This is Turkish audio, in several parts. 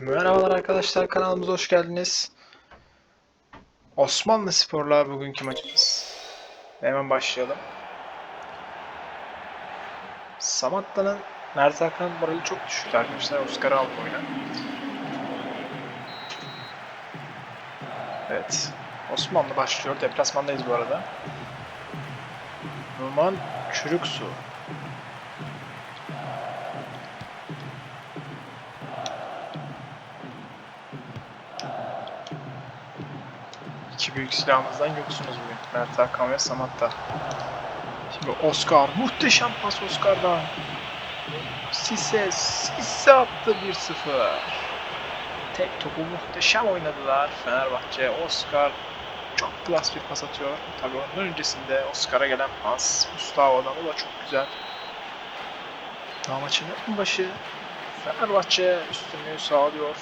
Merhabalar arkadaşlar kanalımıza hoş geldiniz. Osmanlı Spor'la bugünkü maçımız. Hemen başlayalım. Samatta'nın Mert Hakan morali çok düştü arkadaşlar. Oscar aldı oyuna. Evet. Osmanlı başlıyor. Deplasmandayız bu arada. Numan Çürüksu. Büyük silahımızdan yoksunuz bugün. Mert Hakan ve Samatta. Şimdi Oscar. Muhteşem pas Oscar'dan. Sisse. Sisse attı 1-0. Tek topu muhteşem oynadılar. Fenerbahçe. Oscar çok klas bir pas atıyor. Tabii ondan öncesinde Oscar'a gelen pas. Gustavo'dan o da çok güzel. Daha maçın başı. Fenerbahçe üstünlüğü sağlıyor.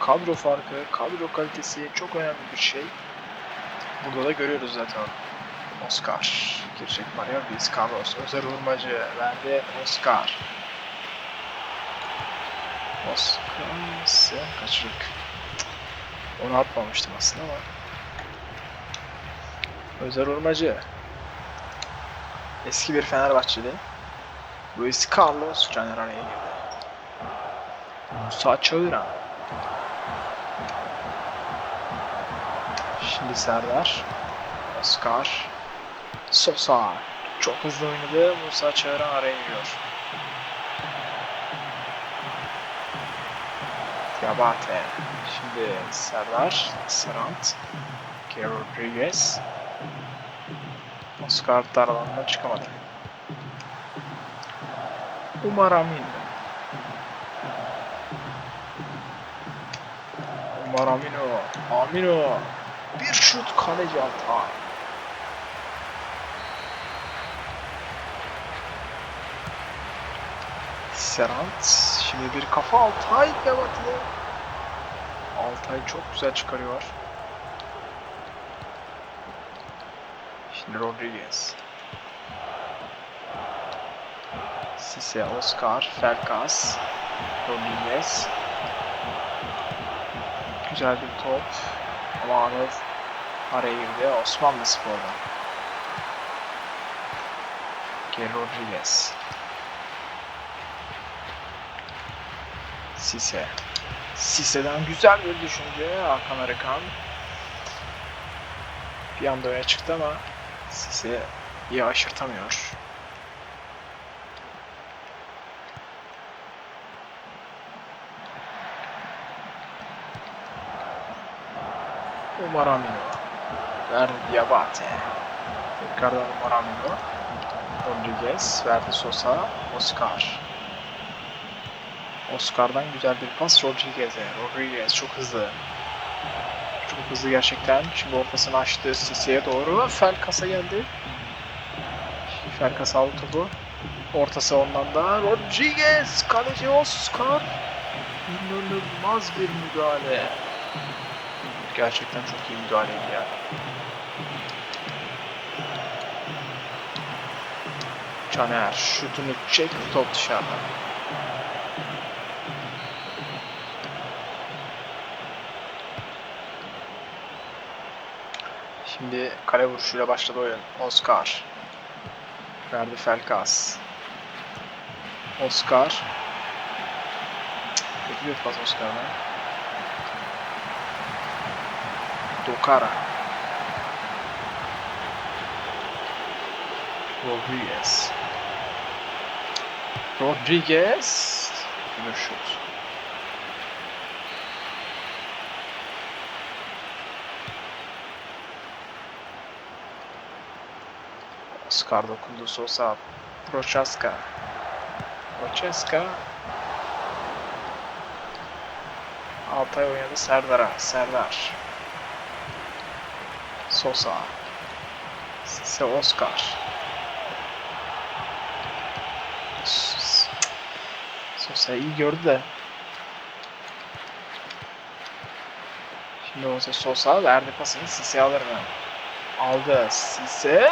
Kadro farkı, kadro kalitesi çok önemli bir şey. Burada da görüyoruz zaten. Oscar. Girecek Mario Luis Carlos. Özer Urmacı verdi Oscar. Oscar ise kaçırık. Onu atmamıştım aslında ama. Özer Urmacı. Eski bir Fenerbahçeli. Luis Carlos Caner araya girdi. Musa Çağıran. Şimdi Serdar. Oscar. Sosa. Çok hızlı oynadı. Musa Çağıran araya giriyor. Diabate. Şimdi Serdar. Sarant. Gary Rodriguez. Oscar dar alanından çıkamadı. Umar Amin. Umar Amino. Amino. Bir şut kaleci Altay. Serant. Şimdi bir kafa Altay yaratı. Altay çok güzel çıkarıyor. Şimdi Rodriguez. Sise, Oscar, Felkas, Rodriguez. Güzel bir top. Ama Anıl araya girdi. Osmanlı Spor'dan. Geri Rodriguez. Sise. Sise'den güzel bir düşünce. Hakan Arıkan. Bir anda öne çıktı ama Sise iyi aşırtamıyor. Umar Amino. Verdi Diabate. Tekrardan Umar Amino. Rodriguez. Verdi Sosa. Oscar. Oscar'dan güzel bir pas Rodriguez'e. Rodriguez çok hızlı. Çok hızlı gerçekten. Şimdi ortasını açtı Sisi'ye doğru. Felkas'a geldi. Felkas aldı topu. Ortası ondan da. Rodriguez. Kaleci Oscar. İnanılmaz bir müdahale. Gerçekten çok iyi müdahaleydi ya. Caner şutunu çekti top dışarıda. Şimdi kale vuruşuyla başladı oyun. Oscar. Verdi Felkas. Oscar. Kötü bir pas Oscar'dan. Dokara. Rodriguez. Rodriguez. Bir şut. Oscar dokundu Sosa. Prochaska. Prochaska. Altay oynadı Serdar'a. Serdar. Sosa. Sise Oscar. Sosa iyi gördü de. Şimdi olsa Sosa verdi pasını Sise alır mı? Aldı. Sise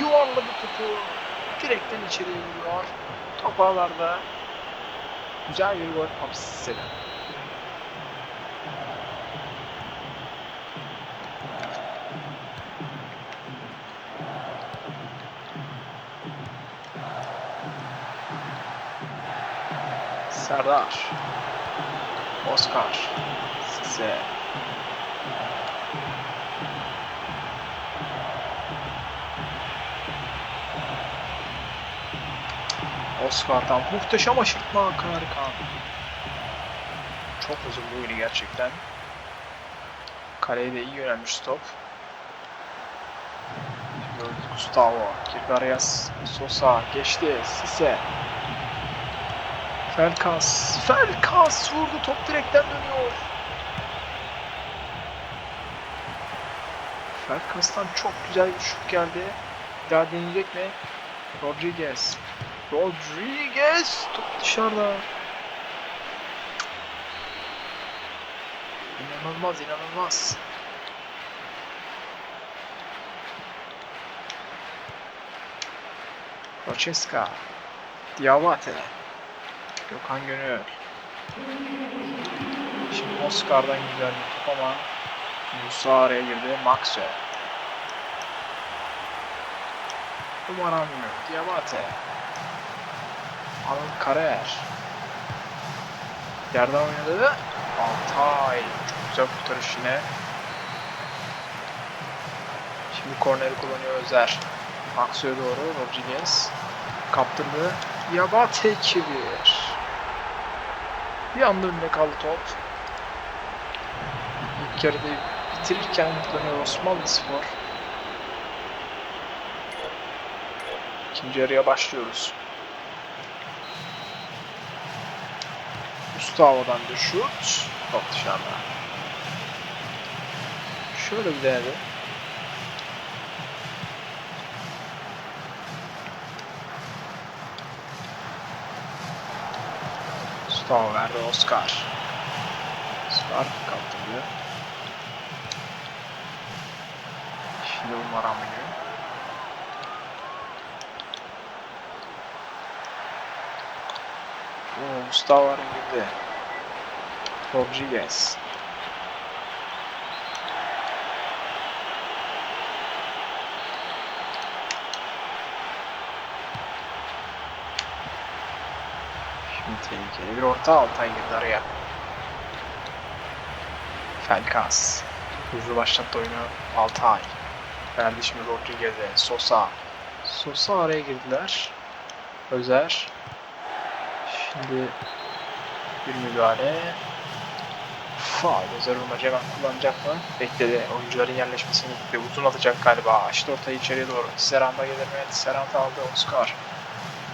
yuvarladı topu. Direkten içeri vuruyor. Top ağlarda. Güzel bir gol Papi Serdar. Oscar. Size. Oscar'dan muhteşem aşırtma harika. Çok uzun bir oyunu gerçekten. Kaleye de iyi yönelmiş top. Gustavo, Kirgarias, Sosa geçti, Sise. Felkas, Felkas vurdu top direkten dönüyor. Felkas'tan çok güzel bir şut geldi. Daha deneyecek mi? Rodriguez. Rodriguez top dışarıda. İnanılmaz inanılmaz. Francesca. Diabate. Gökhan Gönül. Şimdi Oscar'dan güzel bir top ama Musa araya girdi. Maxwell. Numaram Diabate. Anıl Karer. Yerden oynadı. Altay. Çok güzel kurtarış yine. Şimdi korneri kullanıyor Özer. Maxwell'e doğru Rodriguez. Kaptırdı. Diabate 2-1. Bir anda önüne kaldı top. İlk yarıda bitirirken kullanıyor Osmanlı Spor. İkinci yarıya başlıyoruz. Gustavo'dan bir şut. Top dışarıda. Şöyle bir denedi. Gustavo verdi Oscar. Oscar kaptırdı. Şimdi umarım bugün. Oo, Gustavo araya girdi. Rodriguez. Şimdi tehlikeli bir orta Altay girdi araya. Felkas. Hızlı başlattı oyunu Altay. Verdi şimdi Rodriguez'e. Sosa. Sosa araya girdiler. Özer. Şimdi bir müdahale. Faal. Özer Urmacı hemen kullanacak mı? Bekledi. Oyuncuların yerleşmesini bekliyor. Uzun atacak galiba. Açtı ortayı içeriye doğru. Tisserand'a gelir mi? Tisserand aldı. Oscar.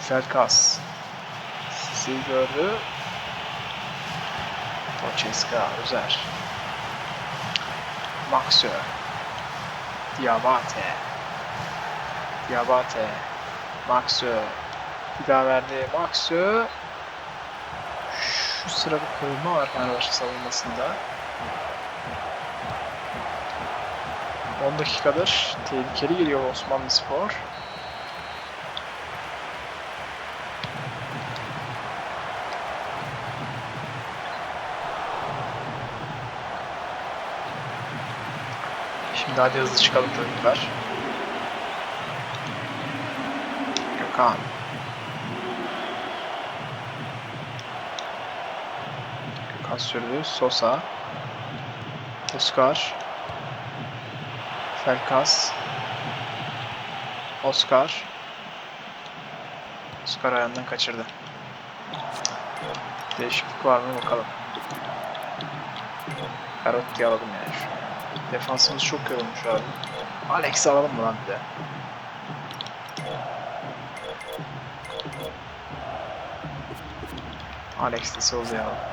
Felkas. Sisi gördü. Francesca. Özer. Maxwell. Diabate. Diabate. Maxwell. Bir daha verdi. Maxwell. Şu sıra bir kırılma var Fenerbahçe savunmasında. 10 dakikadır tehlikeli geliyor Osmanlı Spor. Şimdi hadi hızlı çıkalım çocuklar. Gökhan. Gökhan sürdü. Sosa. Oscar. Felkas. Oscar. Oscar ayağından kaçırdı. Değişiklik var mı bakalım. Karotti alalım an. Defansımız çok yorulmuş abi. Alex alalım mı lan bir de? Alex de Souza'yı alalım.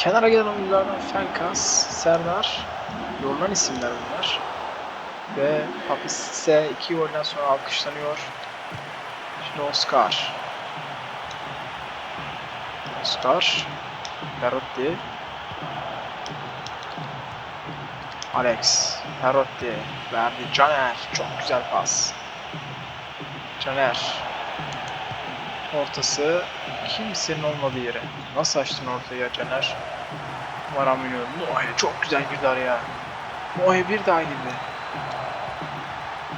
Kenara gelen oyunculardan Felkas, Serdar, yorulan isimler bunlar. Ve Papis ise iki golden sonra alkışlanıyor. Şimdi Oscar. Oscar. Perotti. Alex. Perotti. Verdi. Caner. Çok güzel pas. Caner. Ortası kimsenin olmadığı yere. Nasıl açtın ortayı Caner? Varamino. Moe çok güzel girdi araya. Moe bir daha girdi.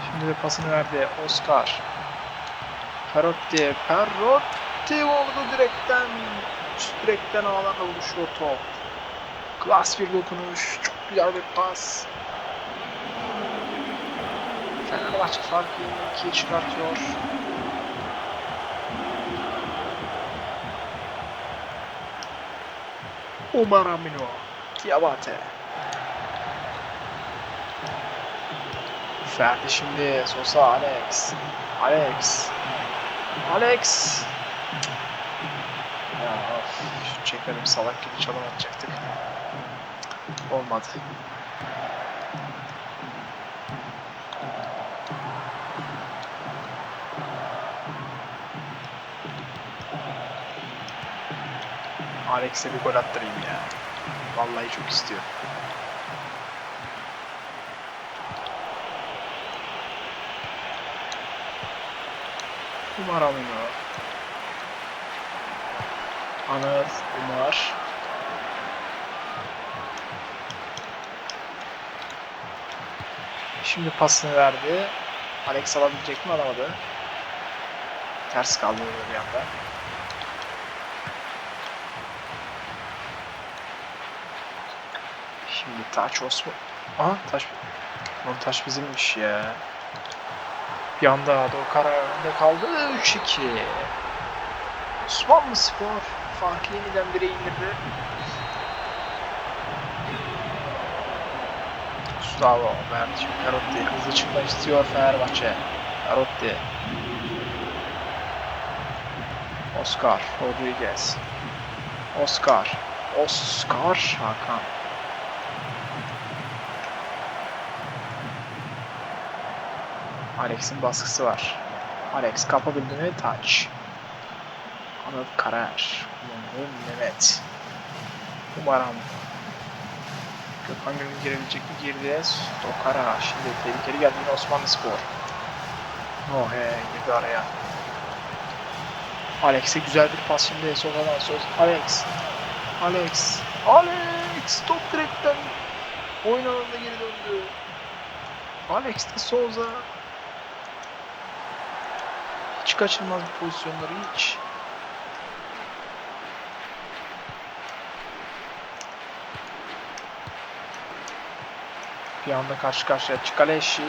Şimdi de pasını verdi Oscar. Perotti. Perotti vurdu direkten. Üst direkten ağlarla buluşuyor top. Klas bir dokunuş. Çok güzel bir pas. Fenerbahçe farkı 2'ye çıkartıyor. Umar Amino. Diabate. Ferdi şimdi. Sosa Alex. Alex. Alex. Ya of. Şu çekmedim salak gibi çalım atacaktık. Olmadı. Alex'e bir gol attırayım ya. Vallahi çok istiyor. Umar Amino. Anıl Umar. Şimdi pasını verdi. Alex alabilecek mi alamadı. Ters kaldı orada bir anda. Şimdi taç Osman. Aha taş. Lan taş bizimmiş ya. Bir anda Dokara önde kaldı. 3-2. Osmanlı Spor farkı yeniden 1'e indirdi. Gustavo verdi. Perotti hızlı çıkmak istiyor Fenerbahçe. Perotti. Oscar Rodriguez. Oscar. Oscar Hakan. Alex'in baskısı var. Alex kapabildi mi? Taç. Anıl Karar. Umut Mehmet. Umarım. Gökhan Gönül girebilecek mi? Girdi. Stokara. Şimdi tehlikeli geldi yine Osmanlı Spor. Oh he girdi araya. Alex'e güzel bir pas şimdi. Soka'dan söz. Alex. Alex. Alex. Top direkten. Oyun alanına geri döndü. Alex de Souza. Hiç kaçırmaz bu pozisyonları hiç. Bir anda karşı karşıya Çikaleşi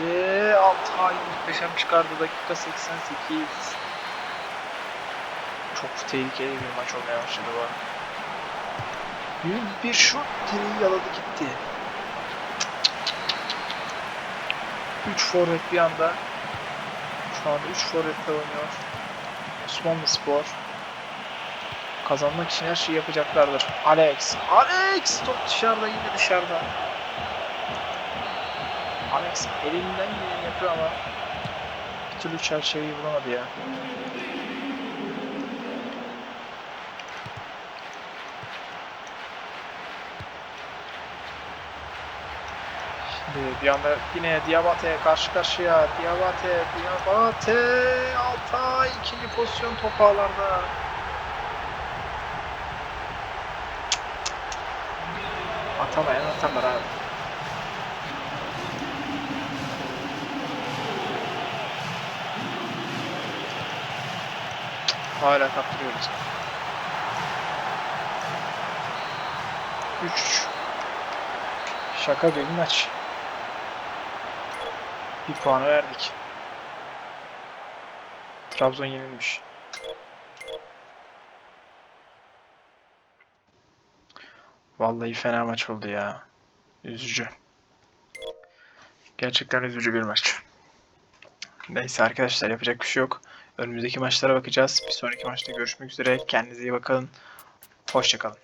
Altay muhteşem çıkardı dakika 88. Çok tehlikeli bir maç olmaya başladı bu. Büyük bir şut direği yaladı gitti. 3 forvet bir anda şu anda 3 forvetle oynuyor. Osmanlı Spor. Kazanmak için her şeyi yapacaklardır. Alex. Alex! Top dışarıda yine dışarıda. Alex elinden geleni yapıyor ama bir türlü çerçeveyi bulamadı ya. Şimdi bir anda yine Diabate karşı karşıya. Diabate, Diabate, Altay ikinci pozisyon top ağlarda. Atamayan atarlar abi. Hala kaptırıyoruz. 3 Şaka bir maç. Bir puanı verdik. Trabzon yenilmiş. Vallahi fena maç oldu ya. Üzücü. Gerçekten üzücü bir maç. Neyse arkadaşlar yapacak bir şey yok. Önümüzdeki maçlara bakacağız. Bir sonraki maçta görüşmek üzere. Kendinize iyi bakın. Hoşçakalın.